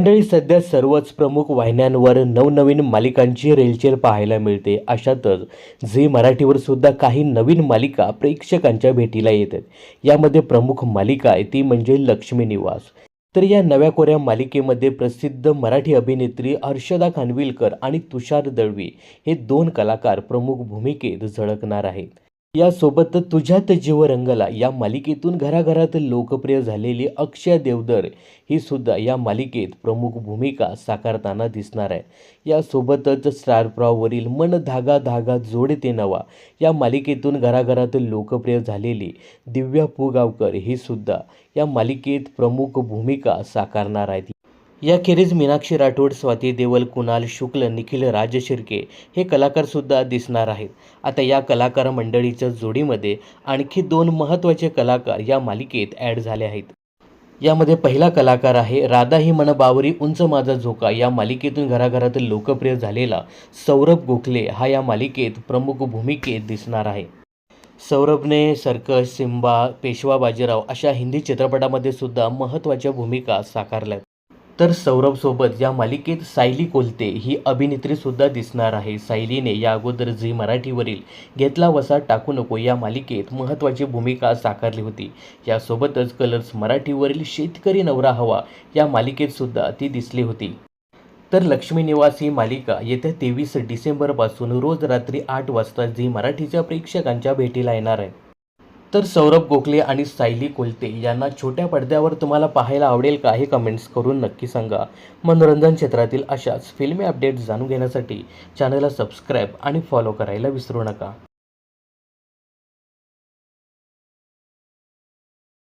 मंडळी सध्या सर्वच प्रमुख वाहिन्यांवर नवनवीन मालिकांची रेलचेल पाहायला मिळते. अशातच झी मराठीवर सुद्धा काही नवीन मालिका प्रेक्षकांच्या भेटीला येतात. यामध्ये प्रमुख मालिका आहे ती म्हणजे लक्ष्मी निवास. तर या नव्या कोऱ्या मालिकेमध्ये प्रसिद्ध मराठी अभिनेत्री हर्षदा खानविलकर आणि तुषार दळवी हे दोन कलाकार प्रमुख भूमिकेत झळकणार आहेत. यासोबत तुझ्यात जीव रंगला. या मालिकेतून घराघरात लोकप्रिय झालेली अक्षय देवदर ही सुद्धा या मालिकेत प्रमुख भूमिका साकारताना दिसणार आहे. यासोबतच स्टार प्रॉवरील मन धागा धागा जोडते नवा. या मालिकेतून घराघरात लोकप्रिय झालेली दिव्या पुगावकर ही सुद्धा या मालिकेत प्रमुख भूमिका साकारणार आहेत. याखेरीज मीनाक्षी राठोड स्वाती देवल कुणाल शुक्ल निखिल राज शिर्के हे कलाकारसुद्धा दिसणार आहेत. आता या कलाकार मंडळीच्या जोडीमध्ये आणखी दोन महत्त्वाचे कलाकार या मालिकेत ॲड झाले आहेत. यामध्ये पहिला कलाकार आहे राधा ही मन बावरी उंच माझा झोका या मालिकेतून घराघरात लोकप्रिय झालेला सौरभ गोखले हा या मालिकेत प्रमुख भूमिकेत दिसणार आहे. सौरभने सर्कस सिम्बा पेशवा बाजीराव अशा हिंदी चित्रपटामध्ये सुद्धा महत्त्वाच्या भूमिका साकारल्यात. तर सौरभसोबत या मालिकेत सायली कोलते ही अभिनेत्रीसुद्धा दिसणार आहे. सायलीने या अगोदर झी मराठीवरील घेतला वसा टाकू नको या मालिकेत महत्त्वाची भूमिका साकारली होती. यासोबतच कलर्स मराठीवरील शेतकरी नवरा हवा या मालिकेतसुद्धा ती दिसली होती. तर लक्ष्मी निवास ही मालिका येत्या तेवीस डिसेंबरपासून रोज रात्री आठ वाजता झी मराठीच्या प्रेक्षकांच्या भेटीला येणार आहे. तर सौरभ गोखले आणि सायली कोलते यांना छोट्या पडद्यावर तुम्हाला पाहायला आवडेल का हे कमेंट्स करून नक्की सांगा. मनोरंजन क्षेत्रातील अशाच फिल्मी अपडेट्स जाणून घेण्यासाठी चॅनलला सबस्क्राईब आणि फॉलो करायला विसरू नका.